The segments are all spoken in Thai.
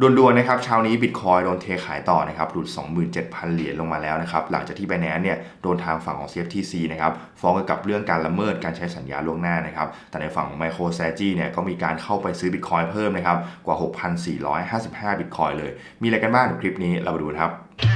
ด่วนๆนะครับเช้านี้บิตคอยโดนเทขายต่อนะครับหลุด 27,000 เหรียญลงมาแล้วนะครับหลังจากที่ไปแนนเนี่ยโดนทางฝั่งของ CFTC นะครับฟ้องเกี่ยวกับเรื่องการละเมิดการใช้สัญญาล่วงหน้านะครับแต่ในฝั่งของ Micro s t r a t e g เนี่ยก็มีการเข้าไปซื้อบิตคอยเพิ่มนะครับกว่า 6,455 บิตคอยเลย มีอะไรกันบ้างในคลิปนี้เรามาดูครับ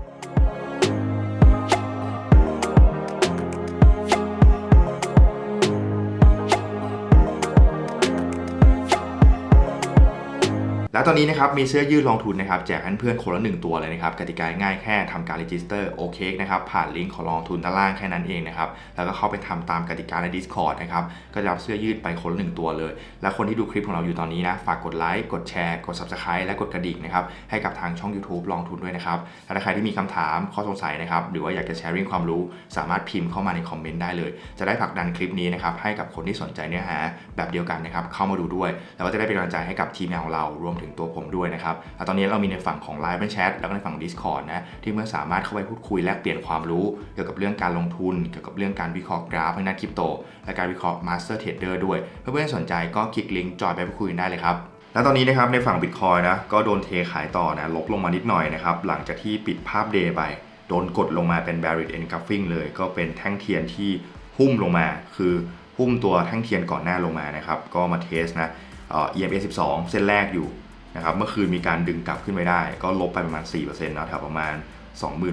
และตอนนี้นะครับมีเสื้อยืดลงทุนนะครับแจกให้เพื่อนคนละหนึ่งตัวเลยนะครับกติกาง่ายแค่ทำการรีจิสเตอร์โอเคนะครับผ่านลิงก์ของลงทุนด้านล่างแค่นั้นเองนะครับแล้วก็เข้าไปทำตามกติกาใน Discord นะครับก็จะรับเสื้อยืดไปคนละหนึ่งตัวเลย และคนที่ดูคลิปของเราอยู่ตอนนี้นะฝากกดไลค์กดแชร์กด Subscribe และกดกระดิ่งนะครับให้กับทางช่อง YouTube ลงทุนด้วยนะครับและถ้าใครที่มีคำถามข้อสงสัยนะครับหรือว่าอยากจะแชร์ริ่งความรู้ สามารถพิมพ์เข้ามาในคอมเมนต์ได้เลย จะได้ผลักดันคลิปนี้นะครับให้กับคนที่สนใจเนื้อหาแบบเดียวกันนะครับเข้ามาดูด้วย แล้วก็จะได้เป็นกำลังใจให้กับทีมงานของเรารวมถึงตัวผมด้วยนะครับตอนนี้เรามีในฝั่งของ Live แชทแล้วก็ในฝั่ง Discord นะที่เมื่อนสามารถเข้าไปพูดคุยแลกเปลี่ยนความรู้เกี่ยวกับเรื่องการลงทุน เกี่ยวกับเรื่องการวิเคราะห์กราฟให้นักคริปโต และการวิเคราะห์ Master Trader ด้วย เพื่อนๆสนใจก็คลิกลิงก์จอยไปพูดคุยได้เลยครับแล้วตอนนี้นะครับในฝั่ง Bitcoin นะก็โดนเทขายต่อนะลบลงมานิดหน่อยนะครับหลังจากที่ปิดภาพเดย์ไปโดนกดลงมาเป็น Barrett Engulfing เลย ก็เป็นแท่งเทียนที่หุ้มลงมา คือหุ้มตัวแท่งเทียนก่อนหน้าลงมานะครับ ก็มาเทสนะเอ่อ EMA 12 เส้นแรกอยู่ นะครับเมื่อคืนมีการดึงกลับขึ้นไปได้ ก็ลบไปประมาณ 4%นะแถวประมาณ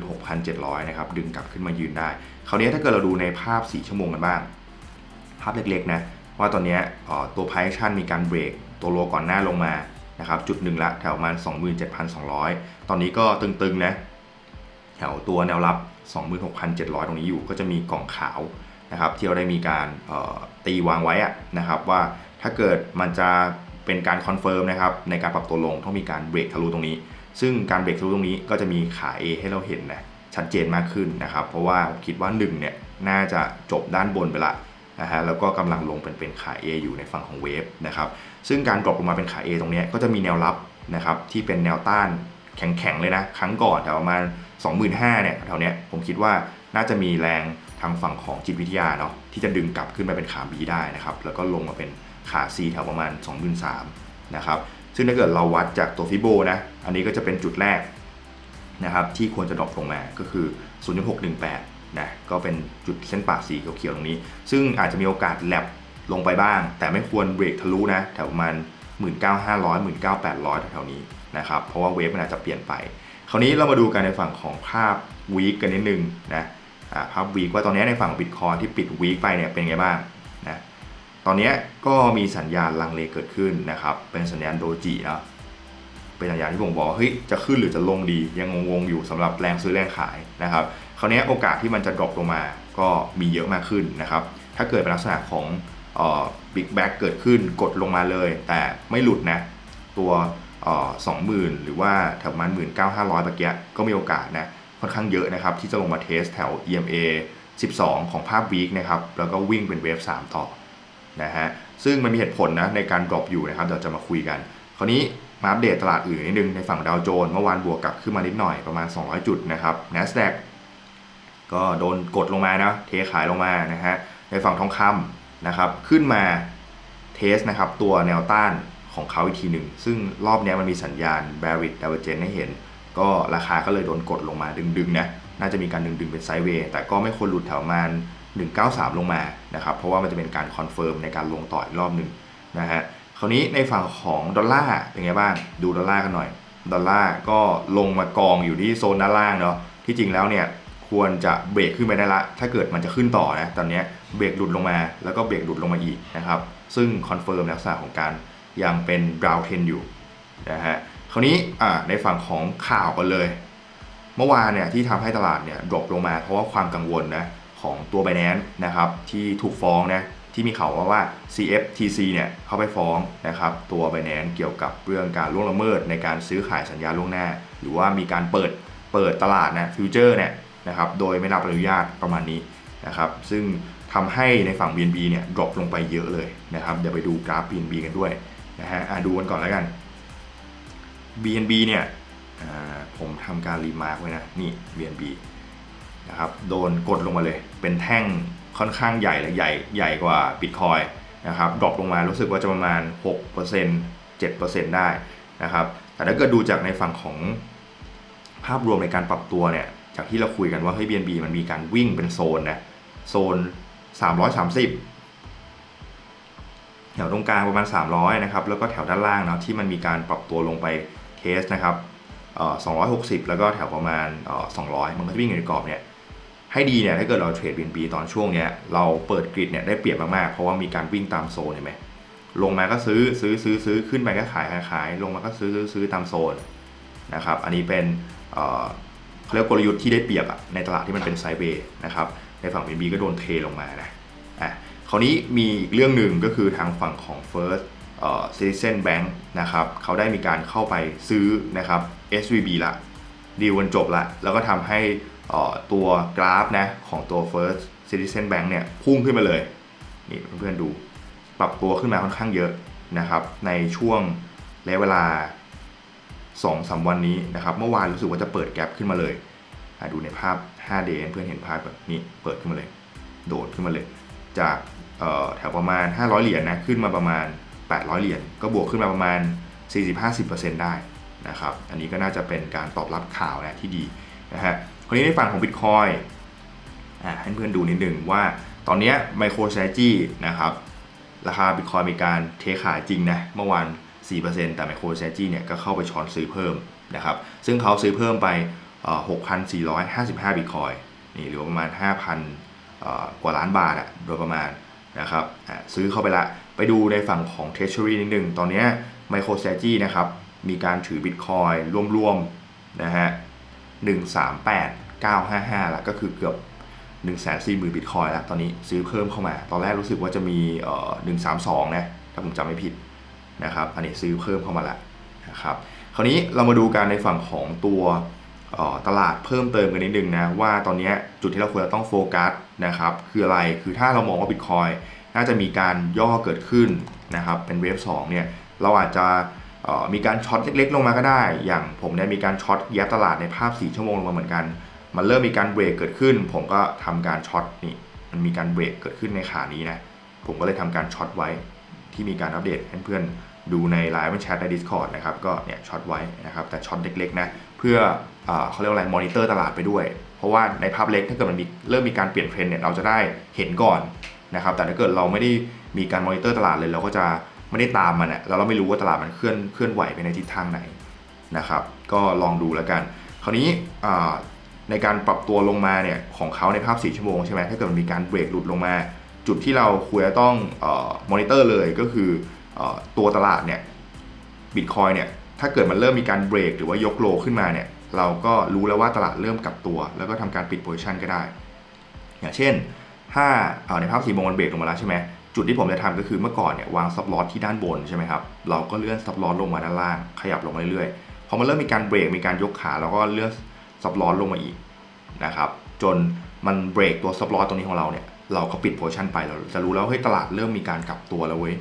26,700 นะครับ ดึงกลับขึ้นมายืนได้ คราวนี้ถ้าเกิดเราดูในภาพ 4 ชั่วโมงกันบ้าง ภาพเล็กๆนะ ว่าตอนนี้ตัว p r i c e มีการเบรกตัวโลก่อนหน้าลงมานะครับจุดหนึ่งละแถวประมาณ 27,200 ตอนนี้ก็ตึงๆนะแถวตัวแนวรับ 26,700 ตรงนี้อยู่ก็จะมีกล่องขาวนะครับที่เราได้มีการตีวางไว้นะครับว่าถ้าเกิดมันจะ เป็นการคอนเฟิร์มนะครับในการปรับตัวลงต้องมีการเบรกทะลุตรงนี้ ซึ่งการเบรกทะลุตรงนี้ก็จะมีขา A ให้เราเห็นนะชัดเจนมากขึ้นนะครับ เพราะว่าคิดว่า1เนี่ยน่าจะจบด้านบนไปละนะฮะแล้วก็กำลังลงเป็นเป็นขา A อยู่ในฝั่งของเวฟนะครับซึ่งการดรอปลงมาเป็นขา A ตรงนี้ก็จะมีแนวรับนะครับที่เป็นแนวต้านแข็งๆเลยนะ ครั้งก่อนแถวประมาณ 25,000เนี่ยแถวเนี้ยผมคิดว่าน่าจะมีแรงทางฝั่งของจิตวิทยาเนาะที่จะดึงกลับขึ้นไปเป็นขา B ได้นะครับแล้วก็ลงมาเป็น ขา C แถวประมาณ 23,000นะครับ ซึ่งถ้าเกิดเราวัดจากตัวฟิโบนะ อันนี้ก็จะเป็นจุดแรกนะครับที่ควรจะดรอปลงมาก็คือ 0.618 นะ ก็เป็นจุดเส้นปากสีเขียวๆตรงนี้ ซึ่งอาจจะมีโอกาสแลบลงไปบ้าง แต่ไม่ควรเบรกทะลุนะ แถวประมาณ 19,500 19,800 แถวๆนี้นะครับ เพราะว่าเวฟมันอาจจะเปลี่ยนไป คราวนี้เรามาดูกันในฝั่งของภาพวีคกันนิดนึงนะภาพวีคว่าตอนนี้ในฝั่งบิตคอยที่ปิดวีคไปเนี่ยเป็นไงบ้าง ตอนนี้ก็มีสัญญาณลังเลเกิดขึ้นนะครับ เป็นสัญญาณโดจิเนาะเป็นสัญญาณที่ผมบอกเฮ้ยจะขึ้นหรือจะลงดียังงงๆอยู่สำหรับแรงซื้อแรงขายนะครับคราวนี้โอกาสที่มันจะดรอปลงมาก็มีเยอะมากขึ้นนะครับ ถ้าเกิดเป็นลักษณะของบิ๊กแบ็กเกิดขึ้นกดลงมาเลย แต่ไม่หลุดนะ ตัวสองหมื่นหรือว่าแถวมาณหมื่นเก้าห้าร้อยเมื่อกี้ก็มีโอกาสนะค่อนข้างเยอะนะครับ ที่จะลงมาเทสแถว EMA 12 ของภาพวีคนะครับ แล้วก็วิ่งเป็นเวฟ3ต่อ นะฮะซึ่งมันมีเหตุผลนะในการดรอปอยู่นะครับเดี๋ยวจะมาคุยกันคราวนี้มาอัปเดตตลาดอื่นนิดนึงในฝั่งดาวโจนส์เมื่อวานบวกกลับขึ้นมานิดหน่อยประมาณ 200 จุดนะครับ NASDAQ ก็โดนกดลงมานะเทขายลงมานะฮะในฝั่งทองคำนะครับขึ้นมาเทสนะครับตัวแนวต้านของเขาอีกทีหนึ่ง ซึ่งรอบนี้มันมีสัญญาณ Barrett Divergence ให้เห็น ก็ราคาก็เลยโดนกดลงมาดึงๆนะน่าจะมีการดึงๆเป็นไซด์เวย์แต่ก็ไม่ควรหลุดแถวมาณ 193 ลงมานะครับ เพราะว่ามันจะเป็นการคอนเฟิร์มในการลงต่ออีกรอบหนึ่งนะฮะ คราวนี้ในฝั่งของดอลลาร์เป็นไงบ้าง ดูดอลลาร์กันหน่อย ดอลลาร์ก็ลงมากองอยู่ที่โซนด้านล่างเนาะ ที่จริงแล้วเนี่ยควรจะเบรกขึ้นไปได้ละ ถ้าเกิดมันจะขึ้นต่อนะ ตอนนี้เบรกหลุดลงมา แล้วก็เบรกหลุดลงมาอีกนะครับ ซึ่งคอนเฟิร์มลักษณะของการยังเป็นบราวเทนอยู่นะฮะ คราวนี้ในฝั่งของข่าวกันเลย เมื่อวานเนี่ยที่ทำให้ตลาดเนี่ยดรอปลงมาเพราะว่าความกังวลนะ ของตัว b บ n a n c e นะครับที่ถูกฟ้องนะทที่มีข่าวว่าว่า CFTC เนี่ยเขาไปฟ้องนะครับตัว Binance เกี่ยวกับเรื่องการล่วงละเมิดในการซื้อขายสัญญาล่วงหน้า หรือว่ามีการเปิดเปิดตลาดนะฟิวเจอร์เนี่ยนะครับโดยไม่รับอนุญาตประมาณนี้นะครับซึ่งทำให้ในฝั่ง BNB เนี่ยดรอปลงไปเยอะเลยนะครับเดี๋ยวไปดูกราฟ BNB กันด้วยนะฮะดูกันก่อนแล้วกัน BNB เนี่ยอ่าผมทำการรีมาร์กไว้นะ นี่ BNB นะครับโดนกดลงมาเลย เป็นแท่งค่อนข้างใหญ่เลยใหญ่ใหญ่กว่า Bitcoin นะครับดรอปลงมารู้สึกว่าจะประมาณ 6% 7%ได้นะครับแต่ถ้าเกิดดูจากในฝั่งของภาพรวมในการปรับตัวเนี่ยจากที่เราคุยกันว่าเฮ้ย BNB มันมีการวิ่งเป็นโซนนะโซน 330 แถวตรงกลางประมาณ 300นะครับแล้วก็แถวด้านล่างเนาะที่มันมีการปรับตัวลงไปเทสนะครับเอ่อ260 แล้วก็แถวประมาณเอ่อ200 มันก็จะวิ่งอยู่ในกรอบเนี่ย ให้ดีเนี่ยถ้าเกิดเราเทรด BNB ตอนช่วงเนี้ยเราเปิดกริดเนี่ยได้เปรียบมากๆ เพราะว่ามีการวิ่งตามโซนเห็นไหมลงมาก็ซื้อซื้อซื้อซื้อขึ้นไปก็ขายขายขายลงมาก็ซื้อซื้อซื้อตามโซนนะครับอันนี้เป็นเขาเรียกกลยุทธ์ที่ได้เปรียบอะในตลาดที่มันเป็นไซเวย์นะครับในฝั่ง BNB ก็โดนเทลงมานะอะคราวนี้มีอีกเรื่องหนึ่งก็คือทางฝั่งของ First เอ่อ Citizen Bank นะครับเขาได้มีการเข้าไปซื้อนะครับ SVB ละดีลวันจบละแล้วก็ทำให้ ตัวกราฟนะของตัว First Citizen Bank เนี่ยพุ่งขึ้นมาเลย นี่เพื่อนๆดู ปรับตัวขึ้นมาค่อนข้างเยอะนะครับ ในช่วงระยะเวลา2-3สวันนี้นะครับ เมื่อวานรู้สึกว่าจะเปิดแกลบขึ้นมาเลย ดูในภาพ 5D เพื่อนเห็นภาพแบบนี้เปิดขึ้นมาเลย โดดขึ้นมาเลย จากแถวประมาณ 500 เหรียญนะขึ้นมาประมาณ 800 เหรียญก็บวกขึ้นมาประมาณ 40-50%ได้นะครับ อันนี้ก็น่าจะเป็นการตอบรับข่าวนะที่ดีนะฮะ คราวนี้ในฝั่งของ Bitcoin อะให้เพื่อนดูนิดหนึ่งว่าตอนนี้ MicroStrategy นะครับ ราคา Bitcoin มีการเทขายจริงนะ เมื่อวาน 4%แต่ MicroStrategy เนี่ยก็เข้าไปช้อนซื้อเพิ่มนะครับ ซึ่งเขาซื้อเพิ่มไปเอ่อ6,455 Bitcoin นี่หรือประมาณ 5,000 กว่าล้านบาทอะโดยประมาณนะครับซื้อเข้าไปละ ไปดูในฝั่งของ Treasury นิดหนึ่ง ตอนนี้ MicroStrategy นะครับ มีการถือ Bitcoin ร่วมๆนะฮะ 138955ละก็คือเกือบ 1 4 0 0 0 0บิตคอยแล้วตอนนี้ซื้อเพิ่มเข้ามา ตอนแรกรู้สึกว่าจะมีเอ่อ132 นะ ถ้าผมจำไม่ผิดนะครับ อันนี้ซื้อเพิ่มเข้ามาล้วนะครับ คราวนี้เรามาดูการในฝั่งของตัวตลาดเพิ่มเติมกันนิดนึงนะ ว่าตอนนี้จุดที่เราควรจะต้องโฟกัสนะครับ คืออะไรคือถ้าเรามองว่าบิตคอยน่าจะมีการย่อเกิดขึ้นนะครับ เป็นเวฟ2เนี่ยเราอาจจะ มีการช็อตเล็กๆ ลงมาก็ได้ อย่างผมได้มีการช็อตแยบตลาดในภาพ 4 ชั่วโมงลงมาเหมือนกัน มันเริ่มมีการเบรกเกิดขึ้น ผมก็ทำการช็อตนี่ มันมีการเบรกเกิดขึ้นในขานี้นะ ผมก็เลยทำการช็อตไว้ที่มีการอัปเดตให้เพื่อนดูในไลฟ์แชทใน Discord นะครับ ก็เนี่ยช็อตไว้นะครับ แต่ช็อตเล็กๆนะ เพื่อเอเขาเรียกว่าอะไร มอนิเตอร์ตลาดไปด้วย เพราะว่าในภาพเล็กถ้าเกิดมันมีเริ่มมีการเปลี่ยนเทรนเนี่ย เราจะได้เห็นก่อนนะครับ แต่ถ้าเกิดเราไม่ได้มีการมอนิเตอร์ตลาดเลย เราก็จะ ไม่ได้ตามมันอะแล้วเราไม่รู้ว่าตลาดมันเคลื่อนเคลื่อนไหวไปในทิศทางไหนนะครับ ก็ลองดูแล้วกัน คราวนี้ในการปรับตัวลงมาเนี่ยของเขาในภาพ 4 ชั่วโมงใช่ไหมถ้าเกิดมันมีการเบรกหลุดลงมา จุดที่เราควรจะต้องอมอนิเตอร์เลยก็คืออตัวตลาดเนี่ยบิตคอยเนี่ยถ้าเกิดมันเริ่มมีการเบรกหรือว่ายกโลขึ้นมาเนี่ยเราก็รู้แล้วว่าตลาดเริ่มกลับตัว แล้วก็ทำการปิดโพซิชันก็ได้ อย่างเช่นถ้าในภาพสีโมงมันเบรกลงมาแล้วใช่ไหม จุดที่ผมจะทำก็คือเมื่อก่อนเนี่ยวางซับลอสที่ด้านบนใช่ไหมครับ เราก็เลื่อนซับลอสลงมาด้านล่าง ขยับลงมาเรื่อยๆ พอมันเริ่มมีการเบรก มีการยกขาเราก็เลื่อนซับลอสลงมาอีกนะครับ จนมันเบรกตัวซับลอสตรงนี้ของเราเนี่ย เราก็ปิดโพชั่นไป เราจะรู้แล้วเฮ้ยตลาดเริ่มมีการกลับตัวแล้วเว้ย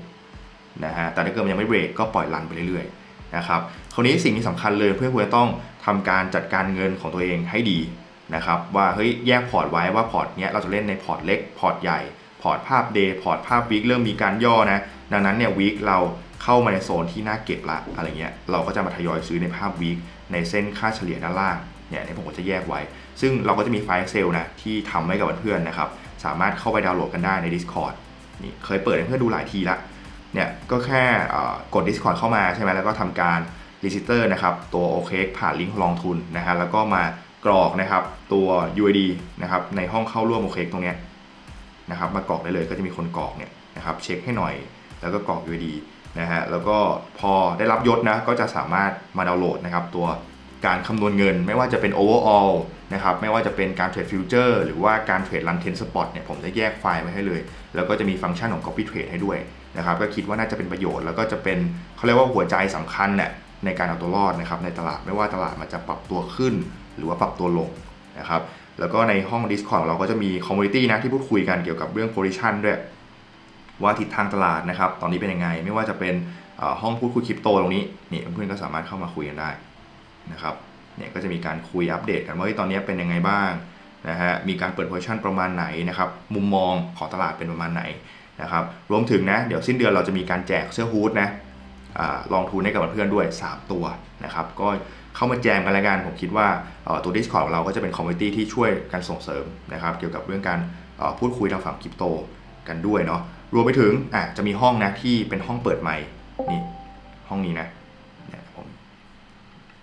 นะฮะ แต่ถ้าเกิดมันยังไม่เบรกก็ปล่อยรันไปเรื่อยๆนะครับ คราวนี้สิ่งที่สำคัญเลยเพื่อควรจะต้องทำการจัดการเงินของตัวเองให้ดีนะครับว่าเฮ้ยแยกพอร์ตไว้ว่าพอร์ตเนี้ยเราจะเล่นในพอร์ตเล็กพอร์ตใหญ่ ร์ตภาพเดย์พอร์ตภาพวีคเริ่มมีการย่อนะ ดังนั้นเนี่ยวีคเราเข้ามาในโซนที่น่าเก็บละอะไรเงี้ย เราก็จะมาทยอยซื้อในภาพวีคในเส้นค่าเฉลี่ยด้านล่างเนี่ยนี่ผมก็จะแยกไว้ ซึ่งเราก็จะมีไฟล์ Excel นะที่ทำไว้กับเพื่อนๆนะครับ สามารถเข้าไปดาวน์โหลดกันได้ใน Discord นี่เคยเปิดให้เพื่อนดูหลายทีละเนี่ยก็แค่กด Discord เข้ามาใช่ไหมแล้วก็ทำการรีจิสเตอร์นะครับตัว OK ผ่านลิงก์ลองทุนนะฮะแล้วก็มากรอกนะครับตัว UID นะครับในห้องเข้าร่วม OK ตรงเนี้ย นะครับมากรอกได้เลยก็จะมีคนกรอกเนี่ยนะครับเช็คให้หน่อยแล้วก็กรอก UID นะฮะแล้วก็พอได้รับยศนะก็จะสามารถมาดาวน์โหลดนะครับตัวการคำนวณเงินไม่ว่าจะเป็น overall นะครับไม่ว่าจะเป็นการเทรดฟิวเจอร์หรือว่าการเทรดรันเทนสปอตเนี่ยผมจะแยกไฟล์ไว้ให้เลย แล้วก็จะมีฟังก์ชันของ copy trade ให้ด้วยนะครับก็คิดว่าน่าจะเป็นประโยชน์แล้วก็จะเป็นเขาเรียกว่าหัวใจสำคัญเนี่ยในการเอาตัวรอดนะครับในตลาดไม่ว่าตลาดมันจะปรับตัวขึ้น หรือว่าปรับตัวลงนะครับ แล้วก็ในห้อง Discord เราก็จะมีคอมมูนิตี้นะที่พูดคุยกันเกี่ยวกับเรื่อง position ด้วยว่าทิศทางตลาดนะครับ ตอนนี้เป็นยังไง ไม่ว่าจะเป็นห้องพูดคุยคริปโตตรงนี้นี่เพื่อนๆก็สามารถเข้ามาคุยกันได้นะครับเนี่ยก็จะมีการคุยอัปเดตกันว่าตอนนี้เป็นยังไงบ้างนะฮะมีการเปิดโพซิชันประมาณไหนนะครับมุมมองของตลาดเป็นประมาณไหนนะครับรวมถึงนะเดี๋ยวสิ้นเดือนเราจะมีการแจกเสื้อฮูดนะอลองทุนให้กับเพื่อนด้วย 3 ตัวนะครับก็ เข้ามาแจมกันแล้วกัน ผมคิดว่าตัว Discord ของเราก็จะเป็นคอมมูนิตี้ที่ช่วยกันส่งเสริมนะครับเกี่ยวกับเรื่องการพูดคุยทางฝั่งคริปโตกันด้วยเนาะรวมไปถึงอะจะมีห้องนะที่เป็นห้องเปิดใหม่นี่ห้องนี้นะเนี่ยผม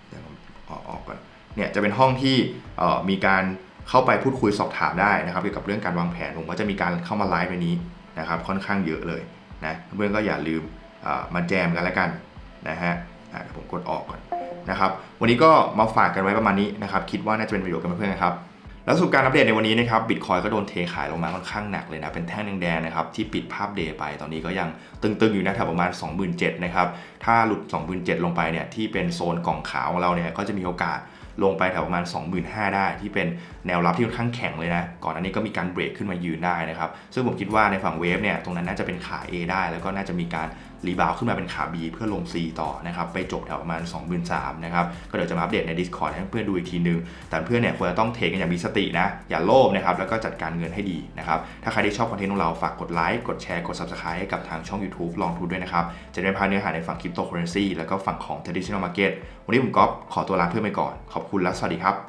เดี๋ยวผมออกออกก่อนเนี่ยจะเป็นห้องที่มีการเข้าไปพูดคุยสอบถามได้นะครับเกี่ยวกับเรื่องการวางแผนผมก็จะมีการเข้ามาไลฟ์ในนี้นะครับค่อนข้างเยอะเลยนะเพื่อนก็อย่าลืมมาแจมกันแล้วกันนะฮะเดี๋ยวผมกดออกก่อน นะครับ วันนี้ก็มาฝากกันไว้ประมาณนี้นะครับ คิดว่าน่าจะเป็นประโยชน์กับเพื่อนๆครับ แล้วสรุปการอัปเดตในวันนี้นะครับบิตคอยก็โดนเทขายลงมาค่อนข้างหนักเลยนะ เป็นแท่งแดงๆนะครับที่ปิดภาพเดย์ไป ตอนนี้ก็ยังตึงๆอยู่นะแถวประมาณ 27,000นะครับ ถ้าหลุด 27,000 ลงไปเนี่ยที่เป็นโซนกล่องขาวของเราเนี่ยก็จะมีโอกาสลงไปแถวประมาณ 25,000 ได้ที่เป็นแนวรับที่ค่อนข้างแข็งเลยนะ ก่อนอันนี้ก็มีการเบรกขึ้นมายืนได้นะครับ ซึ่งผมคิดว่าในฝั่งเวฟเนี่ยตรงนั้นน่าจะเป็นขา A ได้ แล้วก็น่าจะมีการ รีบาวขึ้นมาเป็นขา B เพื่อลง C ต่อนะครับไปจบแถวประมาณ23,000นะครับก็เดี๋ยวจะมาอัปเดตใน Discord ให้เพื่อนดูอีกทีนึง แต่เพื่อนเนี่ยควรจะต้องเทคกันอย่างมีสตินะอย่าโลภนะครับแล้วก็จัดการเงินให้ดีนะครับถ้าใครที่ชอบคอนเทนต์ของเราฝากกดไลค์กดแชร์กด Subscribe ให้กับทางช่อง YouTube ลองทุนด้วยนะครับจะได้พาเนื้อหาในฝั่งคริปโตเคอเรนซีแล้วก็ฝั่งของ traditional market วันนี้ผมก๊อฟขอตัวลาเพื่อนไปก่อนขอบคุณและสวัสดีครับ